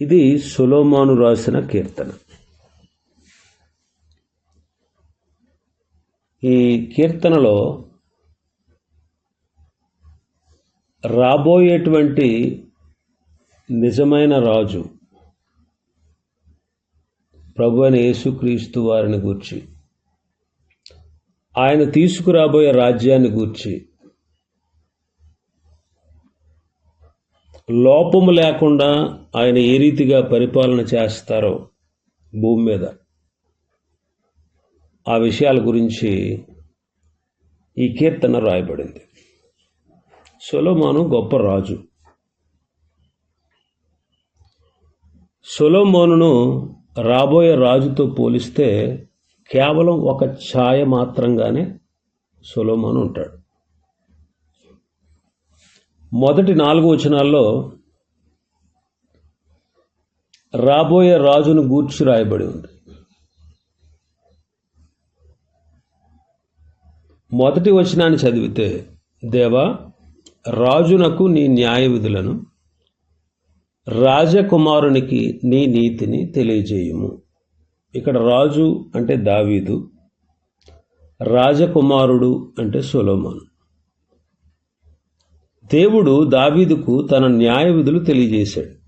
ఇది సులోమాను రాసిన కీర్తన. ఈ కీర్తనలో రాబోయేటువంటి నిజమైన రాజు ప్రభు అయిన యేసుక్రీస్తు వారిని గూర్చి ఆయన తీసుకురాబోయే రాజ్యాన్ని గూర్చి లోపము లేకుండా ఆయన ఏ రీతిగా పరిపాలన చేస్తారో భూమి మీద. ఆ విషయాల గురించి ఈ కీర్తన రాయబడింది. సొలోమాను గొప్ప రాజు. సొలోమోనును రాబోయే రాజుతో పోలిస్తే కేవలం ఒక ఛాయ మాత్రంగానే సొలోమోను ఉంటాడు. మొదటి నాలుగు వచనాల్లో రాబోయే రాజును గూర్చి రాయబడి ఉంది. మొదటి వచనాన్ని చదివితే దేవా రాజునకు నీ న్యాయ విధులను రాజకుమారునికి నీ నీతిని తెలియజేయుము. ఇక్కడ రాజు అంటే దావీదు రాజకుమారుడు అంటే సొలోమాను. దేవుడు దావీదుకు తన న్యాయ విధులు తెలియజేశాడు.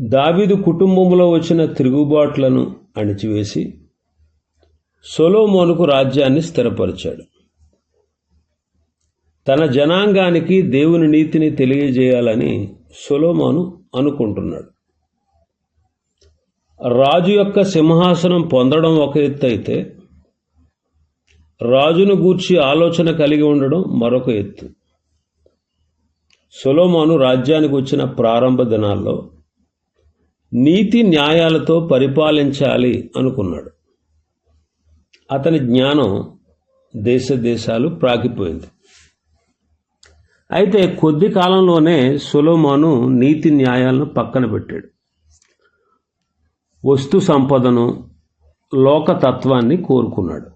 దావీదు కుటుంబంలో వచ్చిన తిరుగుబాట్లను అణిచివేసి సొలోమోనుకు రాజ్యాన్ని స్థిరపరిచాడు. తన జనాంగానికి దేవుని నీతిని తెలియజేయాలని సొలోమోను అనుకుంటున్నాడు. రాజు యొక్క సింహాసనం పొందడం ఒక ఎత్తు అయితే రాజును గూర్చి ఆలోచన కలిగి ఉండడం మరొక ఎత్తు. సొలోమాను రాజ్యానికి వచ్చిన ప్రారంభ దినాల్లో నీతి న్యాయాలతో పరిపాలించాలి అనుకున్నాడు. అతని జ్ఞానం దేశ దేశాలు ప్రాకిపోయింది అయితే కొద్ది కాలంలోనే సొలోమాను నీతి న్యాయాలను పక్కన పెట్టాడు. వస్తు సంపదను లోకతత్వాన్ని కోరుకున్నాడు.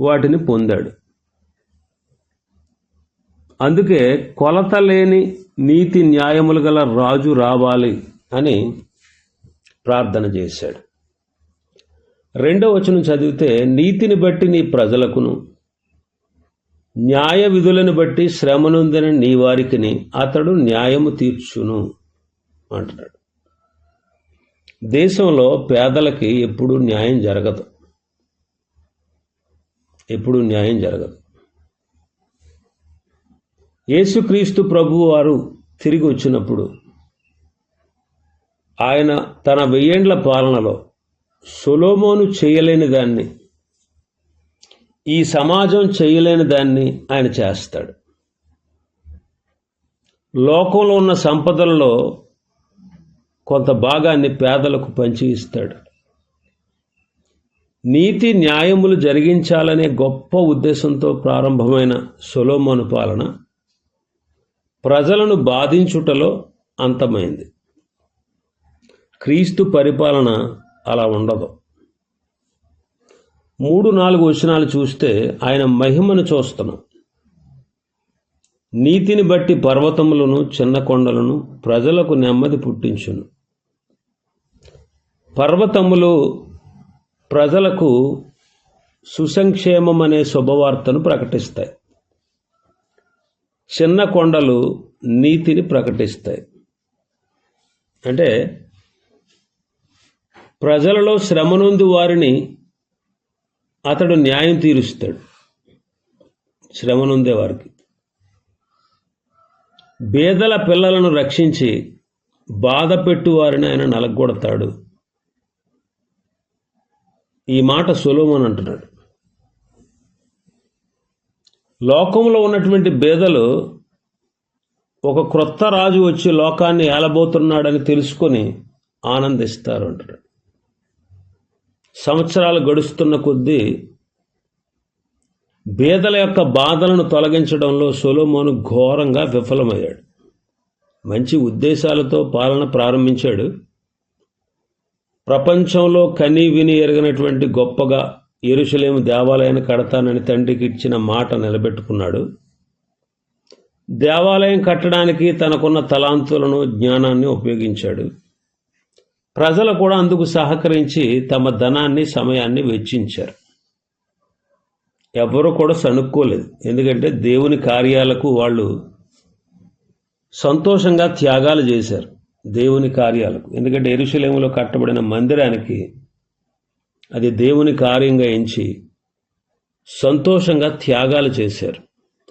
వాటిని పొందాడు. అందుకే కొలత లేని నీతి న్యాయములు గల రాజు రావాలి అని ప్రార్థన చేశాడు. రెండో వచనం చదివితే నీతిని బట్టి నీ ప్రజలకును న్యాయ విధులను బట్టి శ్రమనుందిన నీ వారికిని అతడు న్యాయము తీర్చును అంటున్నాడు. దేశంలో పేదలకి ఎప్పుడు న్యాయం జరగదు. ఎప్పుడు న్యాయం జరగదు. యేసుక్రీస్తు ప్రభు వారు తిరిగి వచ్చినప్పుడు ఆయన తన వెయ్యేండ్ల పాలనలో సొలోమోను చేయలేని దాన్ని ఈ సమాజం చేయలేని దాన్ని ఆయన చేస్తాడు. లోకంలో ఉన్న సంపదలలో కొంత భాగాన్ని పేదలకు పంచి ఇస్తాడు నీతి న్యాయములు జరిగించాలనే గొప్ప ఉద్దేశంతో ప్రారంభమైన సొలోమోను పాలన ప్రజలను బాధించుటలో అంతమైంది. క్రీస్తు పరిపాలన అలా ఉండదు. మూడు నాలుగు వచనాలు చూస్తే ఆయన మహిమను చూస్తున్నాం. నీతిని బట్టి పర్వతములను చిన్న కొండలను ప్రజలకు నెమ్మది పుట్టించును. పర్వతములు ప్రజలకు సుసంక్షేమం అనే శుభవార్తను ప్రకటిస్తాయి. చిన్న కొండలు నీతిని ప్రకటిస్తాయి. అంటే ప్రజలలో శ్రమనుంది వారిని అతడు న్యాయం తీరుస్తాడు. శ్రమనుందే వారికి. బేదల పిల్లలను రక్షించి బాధ పెట్టువారిని ఆయన నలగొడతాడు. ఈ మాట సులోమన్ అంటున్నాడు. లోకంలో ఉన్నటువంటి బేదలు ఒక క్రొత్త రాజు వచ్చి లోకాన్ని ఏలబోతున్నాడని తెలుసుకొని ఆనందిస్తారు అంటారు సంవత్సరాలు గడుస్తున్న కొద్దీ బీదల యొక్క బాధలను తొలగించడంలో సొలోమోను ఘోరంగా విఫలమయ్యాడు. మంచి ఉద్దేశాలతో పాలన ప్రారంభించాడు. ప్రపంచంలో కనీ విని ఎరగనటువంటి గొప్పగా ఎరుసలేము దేవాలయాన్ని కడతానని తండ్రికి ఇచ్చిన మాట నిలబెట్టుకున్నాడు. దేవాలయం కట్టడానికి తనకున్న తలాంతులను జ్ఞానాన్ని ఉపయోగించాడు. ప్రజలు కూడా అందుకు సహకరించి తమ ధనాన్ని సమయాన్ని వెచ్చించారు. ఎవరు కూడా సణుక్కోలేదు. ఎందుకంటే దేవుని కార్యాలకు వాళ్ళు సంతోషంగా త్యాగాలు చేశారు. దేవుని కార్యాలకు. ఎందుకంటే ఎరుశలేములో కట్టబడిన మందిరానికి అది దేవుని కార్యంగా ఎంచి సంతోషంగా త్యాగాలు చేశారు.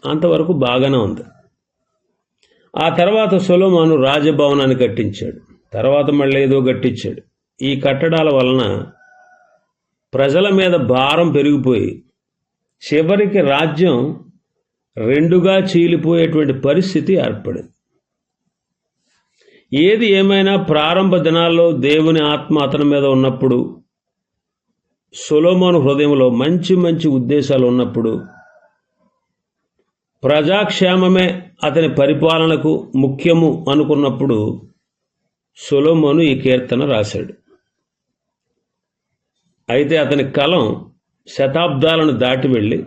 అంతవరకు బాగానే ఉంది. ఆ తర్వాత సొలోమాను రాజభవనాన్ని కట్టించాడు. తర్వాత మళ్ళీ ఏదో కట్టించాడు. ఈ కట్టడాల వలన ప్రజల మీద భారం పెరిగిపోయి చివరికి రాజ్యం రెండుగా చీలిపోయేటువంటి పరిస్థితి ఏర్పడింది. ఏది ఏమైనా ప్రారంభ దినాల్లో దేవుని ఆత్మ అతని మీద ఉన్నప్పుడు సొలోమోను హృదయంలో మంచి మంచి ఉద్దేశాలు ఉన్నప్పుడు ప్రజాక్షేమమే అతని పరిపాలనకు ముఖ్యము అనుకున్నప్పుడు సొలోమోను ఈ కీర్తన రాశాడు. అయితే అతని కలం శతాబ్దాలను దాటి వెళ్ళి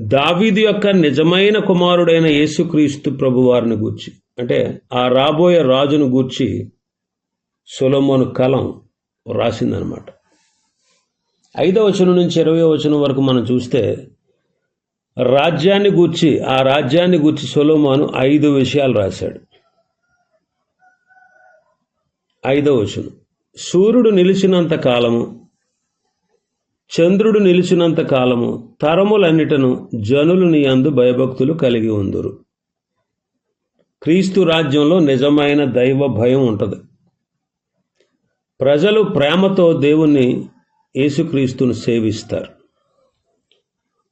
దావీది యొక్క నిజమైన కుమారుడైన యేసుక్రీస్తు ప్రభువారిని గూర్చి అంటే ఆ రాబోయే రాజును గూర్చి సొలొమోను కలం రాసిందనమాట ఐదవ వచనం నుంచి ఇరవై వచనం వరకు మనం చూస్తే రాజ్యాన్ని గూర్చి ఆ రాజ్యాన్ని గూర్చి సొలోమోను ఐదు విషయాలు రాశాడు. ఐదవ వచనం. సూర్యుడు నిలిచినంత కాలము చంద్రుడు నిలిచినంత కాలము తరములన్నిటను జనులు నీ అందు భయభక్తులు కలిగి ఉందురు. క్రీస్తు రాజ్యంలో నిజమైన దైవ భయం ఉంటుంది. ప్రజలు ప్రేమతో దేవుణ్ణి యేసుక్రీస్తును సేవిస్తారు.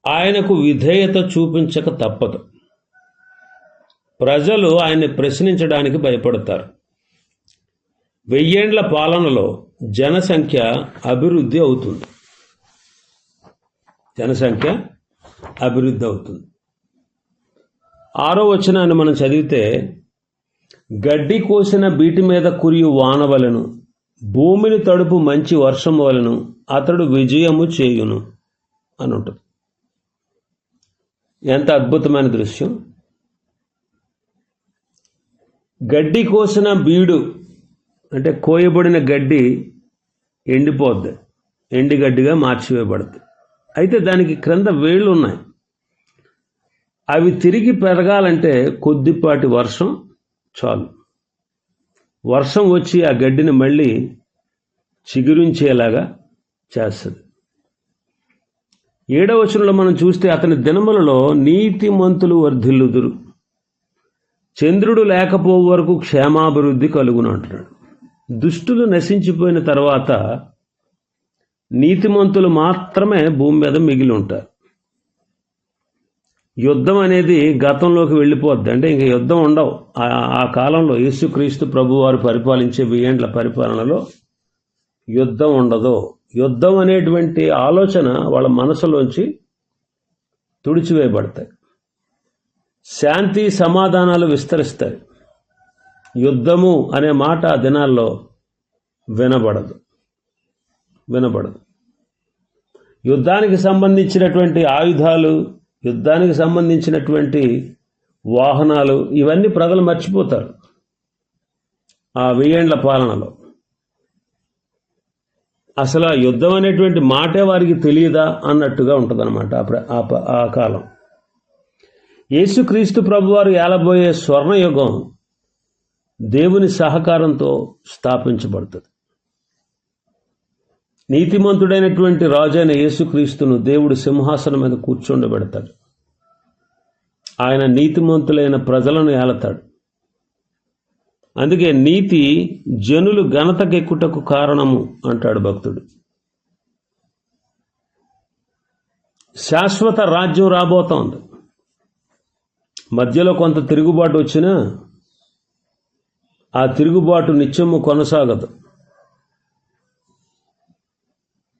ఆయనకు విధేయత చూపించక తప్పదు. ప్రజలు ఆయన్ని ప్రశ్నించడానికి భయపడతారు. వెయ్యేండ్ల పాలనలో జనసంఖ్య అభివృద్ధి అవుతుంది. జనసంఖ్య అభివృద్ధి అవుతుంది. ఆరో వచనాన్ని మనం చదివితే గడ్డి కోసిన బీటి మీద కురియు వానవలను భూమిని తడుపు మంచి వర్షం వలను అతడు విజయము చేయును అని ఉంటుంది. ఎంత అద్భుతమైన దృశ్యం. గడ్డి కోసిన బీడు అంటే కోయబడిన గడ్డి ఎండిపోద్ది ఎండిగడ్డిగా మార్చివేయబడుతుంది అయితే దానికి క్రింద వేళ్ళు ఉన్నాయి. అవి తిరిగి పెరగాలంటే కొద్దిపాటి వర్షం చాలు. వర్షం వచ్చి ఆ గడ్డిని మళ్ళీ చిగురించేలాగా చేస్తుంది. ఏడవ వచనంలో మనం చూస్తే అతని దినములలో నీతిమంతులు వర్ధిల్లుదురు. చంద్రుడు లేకపోవు వరకు క్షేమాభివృద్ధి కలుగును అంటున్నాడు. దుష్టులు నశించిపోయిన తర్వాత నీతిమంతులు మాత్రమే భూమి మీద మిగిలి ఉంటారు. యుద్ధం అనేది గతంలోకి వెళ్ళిపోద్ది. అంటే ఇంక యుద్ధం ఉండవు. ఆ- కాలంలో యేసుక్రీస్తు ప్రభు వారు పరిపాలించే వెయ్యేండ్ల పరిపాలనలో యుద్ధం ఉండదు. యుద్ధం అనేటువంటి ఆలోచన వాళ్ళ మనసులోంచి తుడిచివేయబడతాయి. శాంతి సమాధానాలు విస్తరిస్తాయి. యుద్ధము అనే మాట ఆ దినాల్లో వినబడదు. వినబడదు. యుద్ధానికి సంబంధించినటువంటి ఆయుధాలు యుద్ధానికి సంబంధించినటువంటి వాహనాలు ఇవన్నీ ప్రజలు మర్చిపోతారు. ఆ వెయ్యేండ్ల పాలనలో. అసలు ఆ యుద్ధం అనేటువంటి మాటే వారికి తెలియదా అన్నట్టుగా ఉంటుందన్నమాట ఆ ఆ ప- ఆ కాలం. యేసుక్రీస్తు ప్రభువారు ఏలబోయే స్వర్ణయుగం దేవుని సహకారంతో స్థాపించబడుతుంది. నీతిమంతుడైనటువంటి రాజైన యేసుక్రీస్తును దేవుడు సింహాసనం మీద కూర్చుండబెడతాడు. ఆయన నీతిమంతులైన ప్రజలను ఏలతాడు. అందుకే నీతి జనులు ఘనతకెక్కుటకు కారణము అంటాడు భక్తుడు. శాశ్వత రాజ్యం రాబోతోంది. మధ్యలో కొంత తిరుగుబాటు వచ్చినా ఆ తిరుగుబాటు నిత్యము కొనసాగదు.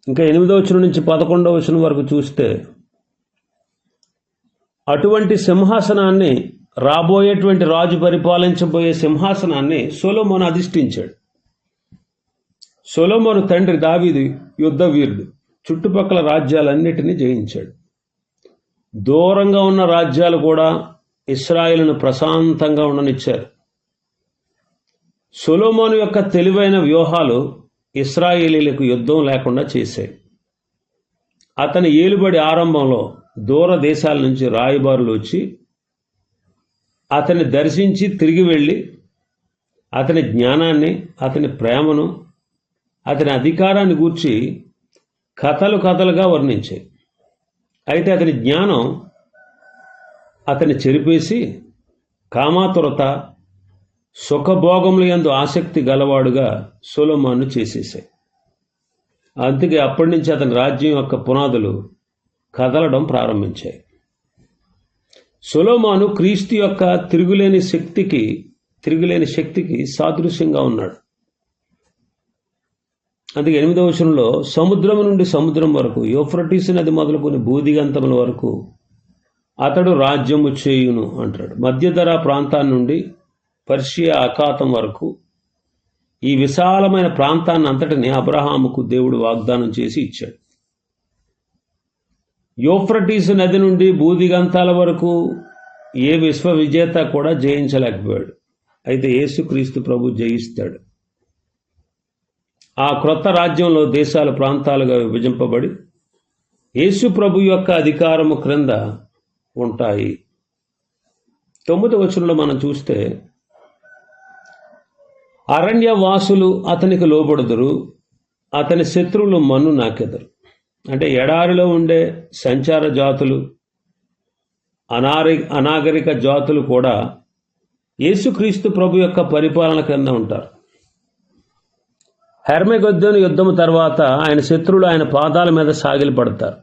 ఇంకా ఎనిమిదవ వచనం నుంచి పదకొండవ వచనం వరకు చూస్తే అటువంటి సింహాసనాన్ని రాబోయేటువంటి రాజు పరిపాలించబోయే సింహాసనాన్ని సొలోమోను అధిష్ఠించాడు. సొలోమోను తండ్రి దావీది యుద్ధ వీరుడు. చుట్టుపక్కల రాజ్యాలన్నిటినీ జయించాడు. దూరంగా ఉన్న రాజ్యాలు కూడా ఇస్రాయిల్ను ప్రశాంతంగా ఉండనిచ్చారు. సొలోమోను యొక్క తెలివైన వ్యూహాలు ఇస్రాయేలీలకు యుద్ధం లేకుండా చేశాయి. అతని ఏలుబడి ఆరంభంలో దూర దేశాల నుంచి రాయబారులు వచ్చి అతన్ని దర్శించి తిరిగి వెళ్ళి అతని జ్ఞానాన్ని అతని ప్రేమను అతని అధికారాన్ని గూర్చి కథలు కథలుగా వర్ణించాయి. అయితే అతని జ్ఞానం అతన్ని చెరిపేసి కామాతురత సుఖభోగముల యందు ఆసక్తి గలవాడుగా సులోమాను చేసేసాయి అందుకే అప్పటి నుంచి అతని రాజ్యం యొక్క పునాదులు కదలడం ప్రారంభించాయి. సులోమాను క్రీస్తు యొక్క తిరుగులేని శక్తికి తిరుగులేని శక్తికి సాదృశ్యంగా ఉన్నాడు. అందుకే ఎనిమిదవ వచనంలో సముద్రం నుండి సముద్రం వరకు యోఫ్రటీస్ నది మొదలుకొని బూదిగంతముల వరకు అతడు రాజ్యము చేయును అంటాడు. మధ్యధరా ప్రాంతాన్ని నుండి పర్షియా అఖాతం వరకు ఈ విశాలమైన ప్రాంతాన్ని అంతటిని అబ్రహాముకు దేవుడు వాగ్దానం చేసి ఇచ్చాడు. యోఫ్రటీస్ నది నుండి బూదిగంతాల వరకు ఏ విశ్వ విజేత కూడా జయించలేకపోయాడు. అయితే యేసుక్రీస్తు ప్రభు జయిస్తాడు. ఆ క్రొత్త రాజ్యంలో దేశాల ప్రాంతాలుగా విభజింపబడి యేసు ప్రభు యొక్క అధికారము క్రింద ఉంటాయి. తొమ్మిది వచనంలో మనం చూస్తే అరణ్యవాసులు అతనికి లోబడుదురు అతని శత్రువులు మన్ను నాకెదరు. అంటే ఎడారిలో ఉండే సంచార జాతులు అనారి అనాగరిక జాతులు కూడా యేసుక్రీస్తు ప్రభు యొక్క పరిపాలన క్రింద ఉంటారు. హెర్మెగొద్దెను యుద్ధం తర్వాత ఆయన శత్రువులు ఆయన పాదాల మీద సాగిలి పడతారు.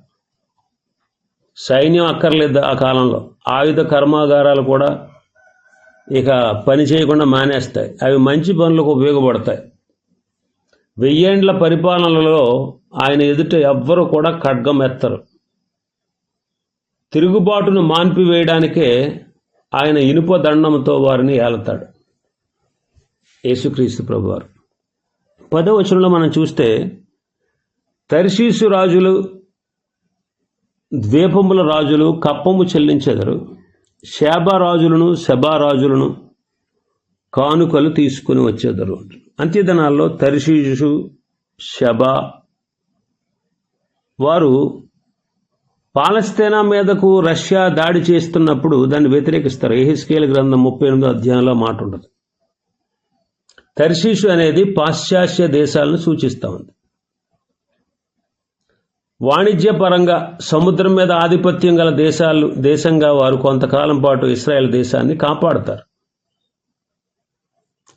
సైన్యం అక్కర్లేదు ఆ కాలంలో. ఆయుధ కర్మాగారాలు కూడా ఇక పని చేయకుండా మానేస్తాయి. అవి మంచి పనులకు ఉపయోగపడతాయి. వెయ్యేండ్ల పరిపాలనలో ఆయన ఎదుట ఎవ్వరు కూడా ఖడ్గం ఎత్తరు. తిరుగుబాటును మాన్పివేయడానికే ఆయన ఇనుప దండంతో వారిని ఏలతాడు. యేసుక్రీస్తు ప్రభువారు. పదవచనంలో మనం చూస్తే తర్షీసు రాజులు ద్వీపముల రాజులు కప్పము చెల్లించెదరు. శాబారాజులను శబారాజులను కానుకలు తీసుకుని వచ్చేదారు అంత్యదనాల్లో తర్షీషు శబా వారు పాలస్తీనా మీదకు రష్యా దాడి చేస్తున్నప్పుడు దాన్ని వ్యతిరేకిస్తారు. ఏహిస్కేల్ గ్రంథం ముప్పై ఎనిమిదో అధ్యాయంలో మాట ఉండదు. తర్షీషు అనేది పాశ్చాత్య దేశాలను సూచిస్తూ ఉంది. వాణిజ్యపరంగా సముద్రం మీద ఆధిపత్యం గల దేశాలు దేశంగా వారు కొంతకాలం పాటు ఇస్రాయెల్ దేశాన్ని కాపాడుతారు.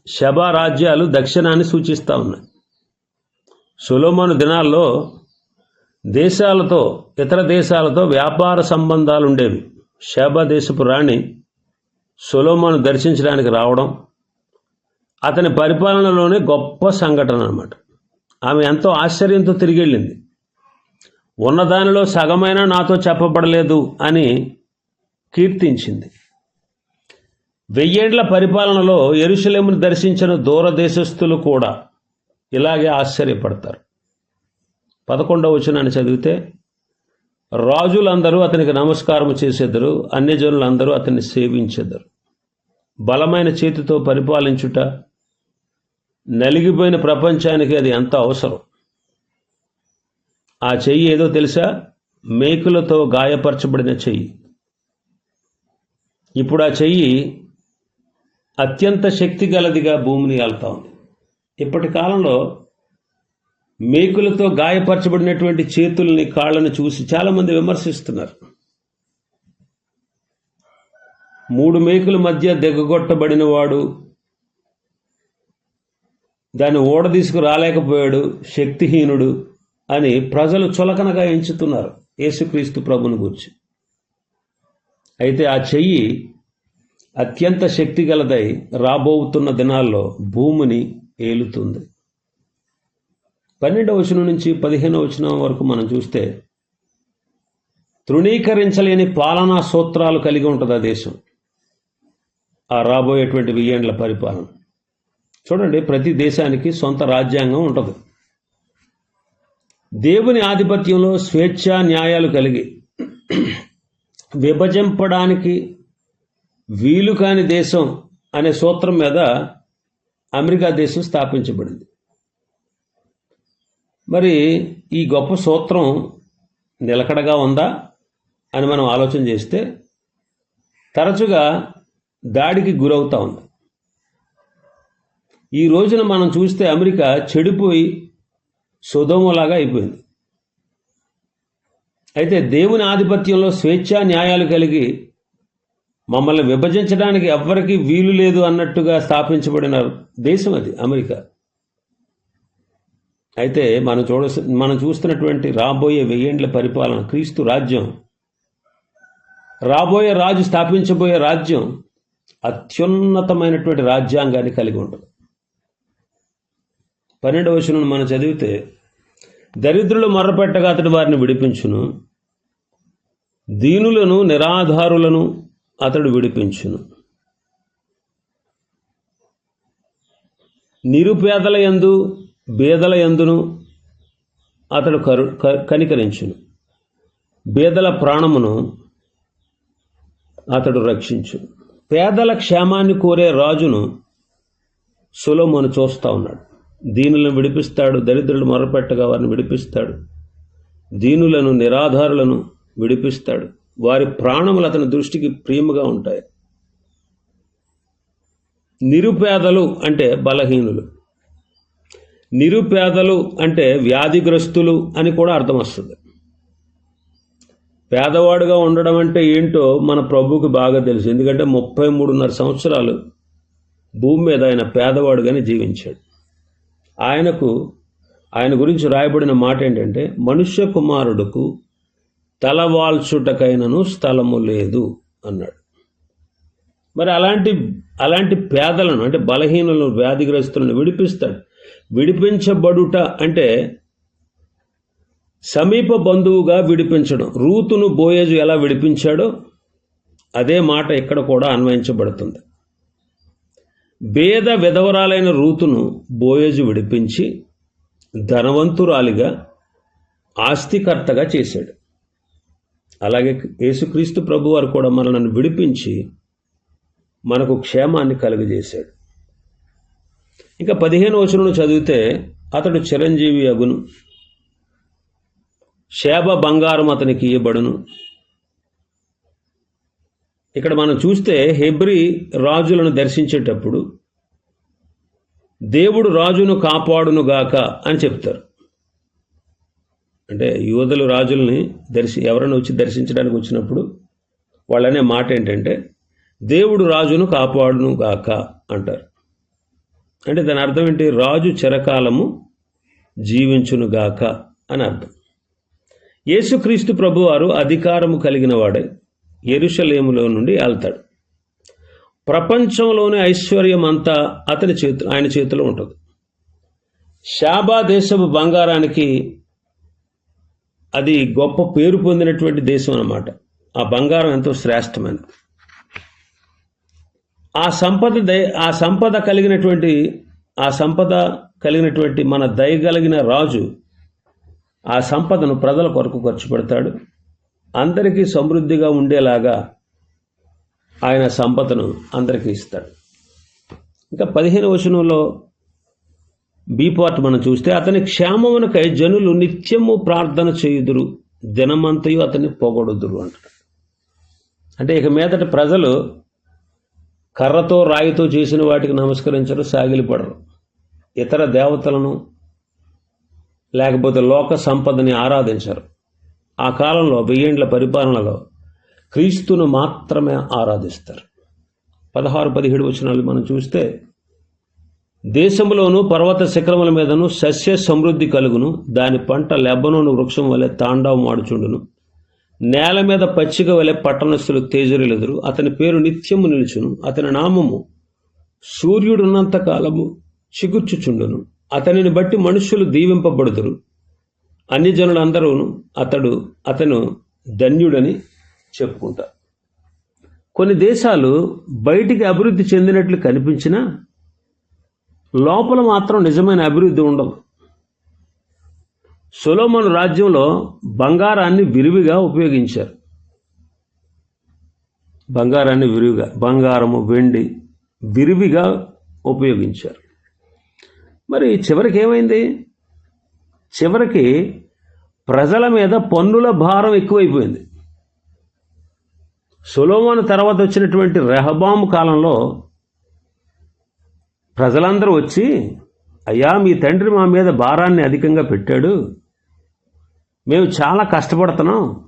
శబా రాజ్యాలు దక్షిణాన్ని సూచిస్తూ ఉన్నాయి. సులోమోను దినాల్లో దేశాలతో ఇతర దేశాలతో వ్యాపార సంబంధాలు ఉండేవి షబా దేశపు రాణి సులోమను దర్శించడానికి రావడం అతని పరిపాలనలోనే గొప్ప సంఘటన అనమాట ఆమె ఎంతో ఆశ్చర్యంతో తిరిగి వెళ్ళింది ఉన్నదానిలో సగమైన నాతో చెప్పబడలేదు అని కీర్తించింది. వెయ్యేండ్ల పరిపాలనలో ఎరుషలేమును దర్శించిన దూరదేశస్థులు కూడా ఇలాగే ఆశ్చర్యపడతారు. పదకొండవ వచనాన్ని చదివితే రాజులందరూ అతనికి నమస్కారం చేసేద్దరు అన్యజనులందరూ అతన్ని సేవించేద్దరు బలమైన చేతితో పరిపాలించుట నలిగిపోయిన ప్రపంచానికి అది ఎంత అవసరం. ఆ చెయ్యి ఏదో తెలుసా? మేకులతో గాయపరచబడిన చెయ్యి. ఇప్పుడు ఆ చెయ్యి అత్యంత శక్తి గలదిగా భూమిని వెళ్తా ఉంది. ఇప్పటి కాలంలో మేకులతో గాయపరచబడినటువంటి చేతుల్ని కాళ్ళని చూసి చాలామంది విమర్శిస్తున్నారు. మూడు మేకుల మధ్య దిగగొట్టబడిన వాడు దాన్ని ఓడ తీసుకు రాలేకపోయాడు శక్తిహీనుడు అని ప్రజలు చులకనగా ఎంచుతున్నారు యేసుక్రీస్తు ప్రభుని గురించి. అయితే ఆ చెయ్యి అత్యంత శక్తి గలదై రాబోతున్న దినాల్లో భూమిని ఏలుతుంది. పన్నెండవ వచనం నుంచి పదిహేనవ వచనం వరకు మనం చూస్తే తృణీకరించలేని పాలనా సూత్రాలు కలిగి ఉంటుంది ఆ దేశం. ఆ రాబోయేటువంటి వెయ్యేండ్ల పరిపాలన. చూడండి ప్రతి దేశానికి సొంత రాజ్యాంగం ఉంటుంది. దేవుని ఆధిపత్యంలో స్వేచ్ఛ న్యాయాలు కలిగి విభజింపడానికి వీలు కాని దేశం అనే సూత్రం మీద అమెరికా దేశం స్థాపించబడింది. మరి ఈ గొప్ప సూత్రం నిలకడగా ఉందా అని మనం ఆలోచన చేస్తే తరచుగా దాడికి గురవుతూ ఉంది. ఈ రోజున మనం చూస్తే అమెరికా చెడిపోయి సుధోమలాగా అయిపోయింది. అయితే దేవుని ఆధిపత్యంలో స్వేచ్ఛా న్యాయాలు కలిగి మమ్మల్ని విభజించడానికి ఎవ్వరికీ వీలు లేదు అన్నట్టుగా స్థాపించబడిన దేశం అది అమెరికా. అయితే మనం చూడ మనం చూస్తున్నటువంటి రాబోయే వెయ్యేండ్ల పరిపాలన క్రీస్తు రాజ్యం. రాబోయే రాజు స్థాపించబోయే రాజ్యం అత్యున్నతమైనటువంటి రాజ్యాంగాన్ని కలిగి ఉంటుంది. పన్నెండవ వచనం మనం చదివితే దరిద్రులు మొర్రపెట్టగా అతడు వారిని విడిపించును దీనులను నిరాధారులను అతడు విడిపించును. నిరుపేదల యందు బేదల యందును అతడు కరు క- కనికరించును. బేదల ప్రాణమును అతడు రక్షించు పేదల క్షేమాన్ని కోరే రాజును సులోమోను చూస్తూ ఉన్నాడు. దీనులను విడిపిస్తాడు దరిద్రులు మొరపెట్టగా వారిని విడిపిస్తాడు. దీనులను నిరాధారులను విడిపిస్తాడు. వారి ప్రాణములు అతని దృష్టికి ప్రియముగా ఉంటాయి. నిరుపేదలు అంటే బలహీనులు. నిరుపేదలు అంటే వ్యాధిగ్రస్తులు అని కూడా అర్థం వస్తుంది. పేదవాడుగా ఉండడం అంటే ఏంటో మన ప్రభువుకి బాగా తెలుసు. ఎందుకంటే ముప్పై మూడున్నర సంవత్సరాలు భూమి మీద ఆయన పేదవాడుగానే జీవించాడు. ఆయనకు ఆయన గురించి రాయబడిన మాట ఏంటంటే మనుష్య కుమారుడుకు తలవాల్చుటకైనను స్థలము లేదు అన్నాడు. మరి అలాంటి అలాంటి పేదలను అంటే బలహీనులను వ్యాధిగ్రస్తులను విడిపిస్తాడు. విడిపించబడుట అంటే సమీప బంధువుగా విడిపించడం. రూతును బోయేజు ఎలా విడిపించాడో అదే మాట ఇక్కడ కూడా అన్వయించబడుతుంది. బేద విధవరాలైన రూతును బోయోజు విడిపించి ధనవంతురాలిగా ఆస్తికర్తగా చేశాడు. అలాగే యేసుక్రీస్తు ప్రభువారు కూడా మనల్ని విడిపించి మనకు క్షేమాన్ని కలుగజేశాడు. ఇంకా పదిహేను వచనం చదివితే అతడు చిరంజీవి అగును. శేబ బంగారం అతనికి ఇయ్యబడును. ఇక్కడ మనం చూస్తే హెబ్రి రాజులను దర్శించేటప్పుడు దేవుడు రాజును కాపాడును గాక అని చెప్తారు. అంటే యువతలు రాజుల్ని దర్శి ఎవరైనా వచ్చి దర్శించడానికి వచ్చినప్పుడు వాళ్ళనే మాట ఏంటంటే దేవుడు రాజును కాపాడును గాక అంటారు. అంటే దాని అర్థం ఏంటి? రాజు చిరకాలము జీవించును గాక అని అర్థం. యేసుక్రీస్తు ప్రభువారు అధికారము కలిగిన వాడే. ఎరుషలేములో నుండి వెళ్తాడు. ప్రపంచంలోని ఐశ్వర్యం అంతా అతని చేతు ఆయన చేతిలో ఉంటుంది. షాబా దేశపు బంగారానికి అది గొప్ప పేరు పొందినటువంటి దేశం అన్నమాట. ఆ బంగారం ఎంతో శ్రేష్టమైనది. ఆ సంపద దయ ఆ సంపద కలిగినటువంటి ఆ సంపద కలిగినటువంటి మన దయగలిగిన రాజు ఆ సంపదను ప్రజల కొరకు ఖర్చు పెడతాడు. అందరికీ సమృద్ధిగా ఉండేలాగా ఆయన సంపదను అందరికీ ఇస్తాడు. ఇంకా పదిహేను వచనంలో బి పార్ట్ మనం చూస్తే అతని క్షేమమునకై జనులు నిత్యము ప్రార్థన చేయుదురు దినమంతయు అతన్ని పొగడుదురు అంటాడు. అంటే ఇక మీదట ప్రజలు కర్రతో రాయితో చేసిన వాటికి నమస్కరించరు సాగిలిపడరు. ఇతర దేవతలను లేకపోతే లోక సంపదని ఆరాధించరు. ఆ కాలంలో వెయ్యేండ్ల పరిపాలనలో క్రీస్తును మాత్రమే ఆరాధిస్తారు. పదహారు పదిహేడు వచనాలు మనం చూస్తే దేశంలోను పర్వత శిఖరముల మీదను సస్య సమృద్ధి కలుగును. దాని పంట లెబ్బనోను వృక్షం వలె తాండవం ఆడుచుండును. నేల మీద పచ్చిక వలె పట్టణస్థులు తేజరులెదురు. అతని పేరు నిత్యము నిలుచును. అతని నామము సూర్యుడున్నంత కాలము చిగుర్చుచుండును. అతనిని బట్టి మనుషులు దీవింపబడుదురు. అన్ని జనులందరూ అతడు అతను ధన్యుడని చెప్పుకుంటారు కొన్ని దేశాలు బయటికి అభివృద్ధి చెందినట్లు కనిపించినా లోపల మాత్రం నిజమైన అభివృద్ధి ఉండదు సొలోమన్ రాజ్యంలో బంగారాన్ని విరివిగా ఉపయోగించారు. బంగారాన్ని విరివిగా బంగారము వెండి విరివిగా ఉపయోగించారు. మరి చివరికి ఏమైంది? చివరికి ప్రజల మీద పన్నుల భారం ఎక్కువైపోయింది. సొలోమోను తర్వాత వచ్చినటువంటి రెహబాము కాలంలో ప్రజలందరూ వచ్చి అయ్యా మీ తండ్రి మా మీద భారాన్ని అధికంగా పెట్టాడు. మేము చాలా కష్టపడుతున్నాం.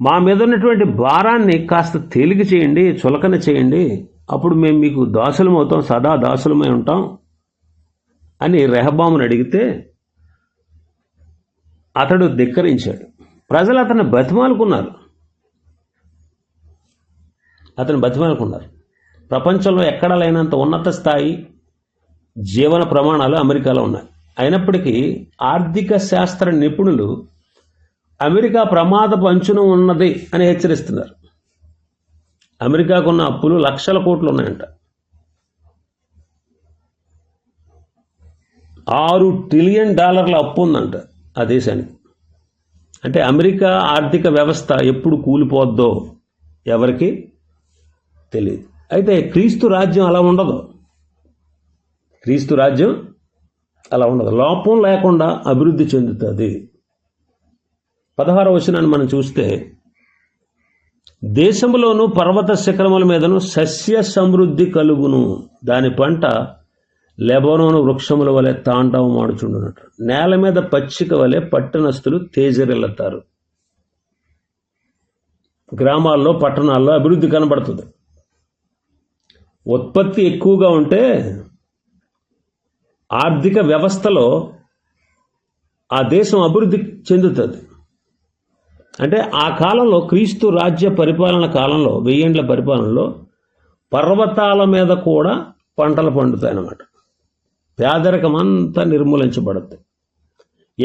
మా మీద ఉన్నటువంటి భారాన్ని కాస్త తేలిక చేయండి చులకన చేయండి. అప్పుడు మేము మీకు దాసులమవుతాం సదా దాసులమై ఉంటాం అని రెహబామును అడిగితే అతడు ధిక్కరించాడు. ప్రజలు అతన్ని బతిమాలుకున్నారు. అతను బతిమాలకున్నారు ప్రపంచంలో ఎక్కడ లేనంత ఉన్నత స్థాయి జీవన ప్రమాణాలు అమెరికాలో ఉన్నాయి. అయినప్పటికీ ఆర్థిక శాస్త్ర నిపుణులు అమెరికా ప్రమాదపు అంచున ఉన్నది అని హెచ్చరిస్తున్నారు. అమెరికాకున్న అప్పులు లక్షల కోట్లు ఉన్నాయంట. ఆరు ట్రిలియన్ డాలర్ల అప్పు ఉందంట ఆ దేశానికి. అంటే అమెరికా ఆర్థిక వ్యవస్థ ఎప్పుడు కూలిపోద్దో ఎవరికి? తెలియదు అయితే క్రీస్తు రాజ్యం అలా ఉండదు. క్రీస్తు రాజ్యం అలా ఉండదు. లోపం లేకుండా అభివృద్ధి చెందుతుంది. పదహార వచనాన్ని మనం చూస్తే దేశంలోను పర్వత శిఖరముల మీదను సస్య సమృద్ధి కలుగును. దాని పంట లెబనోను వృక్షముల వలె తాండవం ఆడుచుండునట్టు నేల మీద పచ్చిక వలె పట్టణస్థులు తేజరిల్లుతారు. గ్రామాల్లో పట్టణాల్లో అభివృద్ధి కనబడుతుంది. ఉత్పత్తి ఎక్కువగా ఉంటే ఆర్థిక వ్యవస్థలో ఆ దేశం అభివృద్ధి చెందుతుంది. అంటే ఆ కాలంలో క్రీస్తు రాజ్య పరిపాలన కాలంలో వెయ్యేండ్ల పరిపాలనలో పర్వతాల మీద కూడా పంటలు పండుతాయి అన్నమాట పేదరికం అంతా నిర్మూలించబడుతుంది.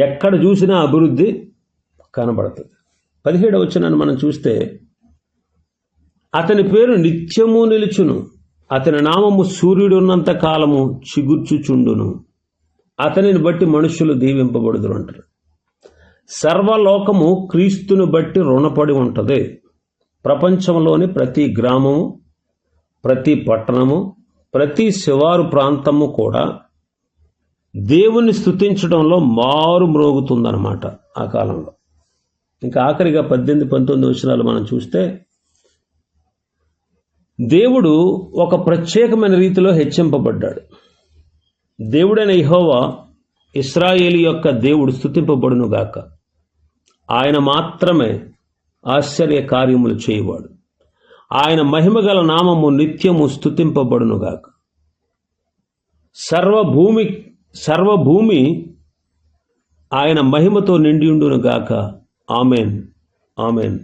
ఎక్కడ చూసినా అభివృద్ధి కనబడుతుంది. పదిహేడు వచ్చినాన్ని మనం చూస్తే అతని పేరు నిత్యము నిలుచును. అతని నామము సూర్యుడు ఉన్నంత కాలము చిగుర్చుచుండును. అతనిని బట్టి మనుషులు దీవింపబడుదురు అంటారు. సర్వలోకము క్రీస్తును బట్టి రుణపడి ఉంటుంది. ప్రపంచంలోని ప్రతి గ్రామము ప్రతి పట్టణము ప్రతి శివారు ప్రాంతము కూడా దేవుని స్థుతించడంలో మారు మ్రోగుతుందన్నమాట ఆ కాలంలో. ఇంకా ఆఖరిగా పద్దెనిమిది పంతొమ్మిది వచనాలు మనం చూస్తే దేవుడు ఒక ప్రత్యేకమైన రీతిలో హెచ్చింపబడ్డాడు. దేవుడైన ఇహోవా ఇస్రాయేలీ యొక్క దేవుడు స్థుతింపబడును గాక. ఆయన మాత్రమే ఆశ్చర్య కార్యములు చేయవాడు. ఆయన మహిమగల నామము నిత్యము స్థుతింపబడునుగాక సర్వభూమి సర్వభూమి ఆయన మహిమతో నిండి గాక. ఆమెన్. ఆమెన్.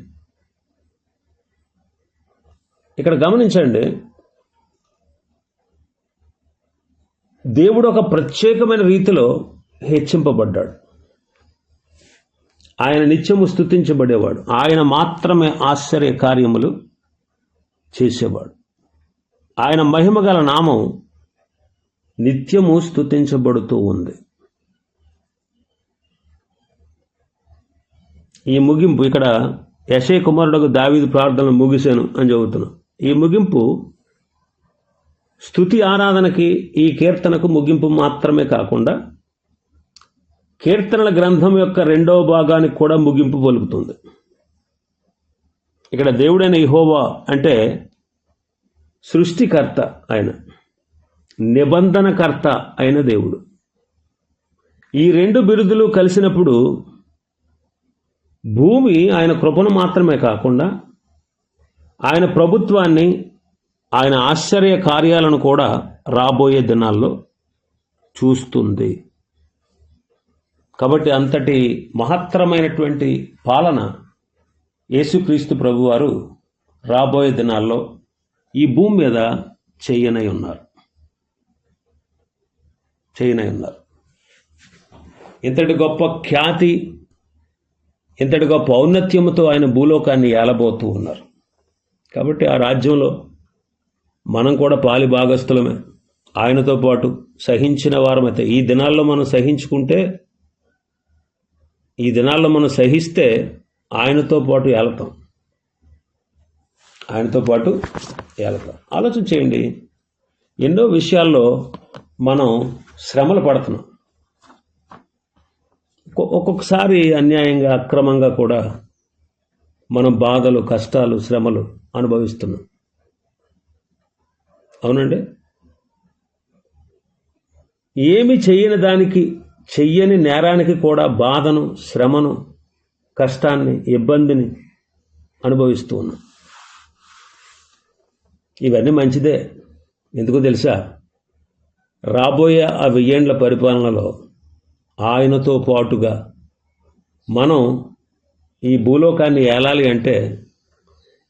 ఇక్కడ గమనించండి. దేవుడు ఒక ప్రత్యేకమైన రీతిలో హెచ్చింపబడ్డాడు. ఆయన నిత్యము స్థుతించబడేవాడు ఆయన మాత్రమే ఆశ్చర్య కార్యములు చేసేవాడు. ఆయన మహిమగల నామం నిత్యము స్థుతించబడుతూ ఉంది. ఈ ముగింపు ఇక్కడ యశయ కుమారుడు దావీదు ప్రార్థనలు ముగిశాను అని చెబుతున్నాను ఈ ముగింపు స్థుతి ఆరాధనకి ఈ కీర్తనకు ముగింపు మాత్రమే కాకుండా కీర్తనల గ్రంథం యొక్క రెండవ భాగానికి కూడా ముగింపు పలుకుతుంది. ఇక్కడ దేవుడైన ఇహోవా అంటే సృష్టికర్త ఆయన నిబంధనకర్త అయిన దేవుడు. ఈ రెండు బిరుదులు కలిసినప్పుడు భూమి ఆయన కృపను మాత్రమే కాకుండా ఆయన ప్రభుత్వాన్ని ఆయన ఆశ్చర్య కార్యాలను కూడా రాబోయే దినాల్లో చూస్తుంది. కాబట్టి అంతటి మహత్తరమైనటువంటి పాలన యేసుక్రీస్తు ప్రభువారు రాబోయే దినాల్లో ఈ భూమి మీద చేయనై ఉన్నారు. చేయనై ఉన్నారు. ఇంతటి గొప్ప ఖ్యాతి ఇంతటి గొప్ప ఔన్నత్యముతో ఆయన భూలోకాన్ని ఏలబోతూ ఉన్నారు. కాబట్టి ఆ రాజ్యంలో మనం కూడా పాలి భాగస్థులమే. ఆయనతో పాటు సహించిన వారమైతే ఈ దినాల్లో మనం సహించుకుంటే ఈ దినాల్లో మనం సహిస్తే ఆయనతో పాటు ఏలతాం. ఆయనతో పాటు ఏలతాం. ఆలోచన చేయండి. ఎన్నో విషయాల్లో మనం శ్రమలు పడుతున్నాం. ఒక్కొక్కసారి అన్యాయంగా అక్రమంగా కూడా మనం బాధలు కష్టాలు శ్రమలు అనుభవిస్తున్నాం. అవునండి? ఏమి చెయ్యని దానికి చెయ్యని నేరానికి కూడా బాధను శ్రమను కష్టాన్ని ఇబ్బందిని అనుభవిస్తూ ఉన్నాం. ఇవన్నీ మంచిదే. ఎందుకో తెలుసా? రాబోయే ఆ వెయ్యేండ్ల పరిపాలనలో ఆయనతో పాటుగా మనం ఈ భూలోకాన్ని ఏలాలి అంటే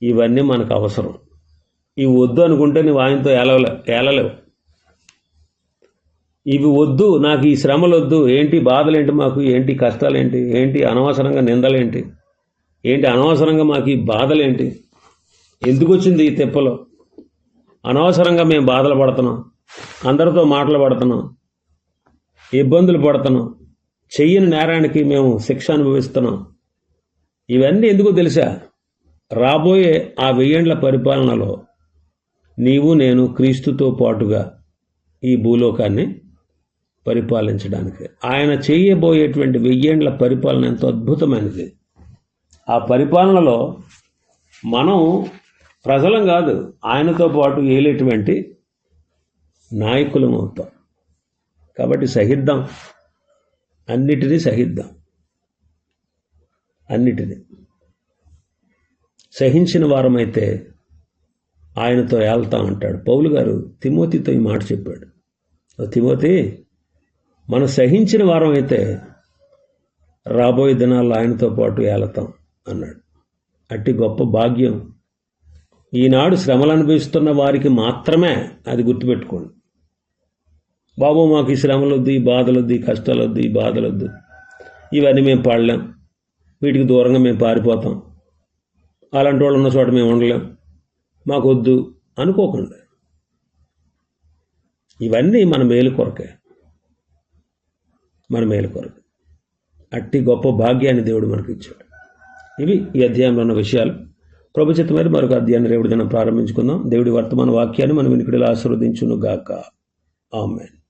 ఇవన్నీ మనకు అవసరం. ఇవి వద్దు అనుకుంటే నువ్వు ఆయనతో ఏలవలే ఏలలేవు. ఇవి వద్దు నాకు ఈ శ్రమలు వద్దు ఏంటి బాధలేంటి మాకు? ఏంటి కష్టాలు ఏంటి ఏంటి అనవసరంగా నిందలేంటి? ఏంటి అనవసరంగా మాకు ఈ బాధలేంటి? ఎందుకు వచ్చింది ఈ తిప్పలో? అనవసరంగా మేము బాధలు పడుతున్నాం. అందరితో మాటలు పడుతున్నాం. ఇబ్బందులు పడుతున్నాం. చెయ్యని నేరానికి మేము శిక్ష అనుభవిస్తున్నాం. ఇవన్నీ ఎందుకో తెలుసా? రాబోయే ఆ వెయ్యేండ్ల పరిపాలనలో నీవు నేను క్రీస్తుతో పాటుగా ఈ భూలోకాన్ని పరిపాలించడానికి. ఆయన చేయబోయేటువంటి వెయ్యేండ్ల పరిపాలన ఎంతో అద్భుతమైనది. ఆ పరిపాలనలో మనం ప్రజలం కాదు ఆయనతో పాటు ఏలేటువంటి నాయకులం అవుతాం. కాబట్టి సహిద్దాం. అన్నిటినీ సహిద్దాం. అన్నిటినీ. సహించిన వారమైతే ఆయనతో ఏళ్తాం అంటాడు పౌలు గారు తిమోతితో ఈ మాట చెప్పాడు. తిమోతి మనం సహించిన వారం అయితే రాబోయే దినాల్లో ఆయనతో పాటు ఏలతాం అన్నాడు. అట్టి గొప్ప భాగ్యం. ఈనాడు శ్రమలు అనుభవిస్తున్న వారికి మాత్రమే అది గుర్తుపెట్టుకోండి. బాబు మాకు ఈ శ్రమలు వద్దు ఈ బాధలు వద్దు ఈ కష్టాలు వద్దు ఈ బాధలు వద్దు ఇవన్నీ మేము పడలేం. వీటికి దూరంగా మేము పారిపోతాం. అలాంటి వాళ్ళు ఉన్న చోట మేము ఉండలేం. మాకు వద్దు అనుకోకండి. ఇవన్నీ మన మేలు కొరకే. మన మేలు కొరకు. అట్టి గొప్ప భాగ్యాన్ని దేవుడు మనకి ఇచ్చాడు ఇవి ఈ అధ్యాయంలో ఉన్న విషయాలు. ప్రభుత్వమైన మరొక అధ్యాయాన్ని రేపు దినం ప్రారంభించుకుందాం. దేవుడి వర్తమాన వాక్యాన్ని మనం వినికిడిలో ఆశీర్వదించును గాక ఆమెన్.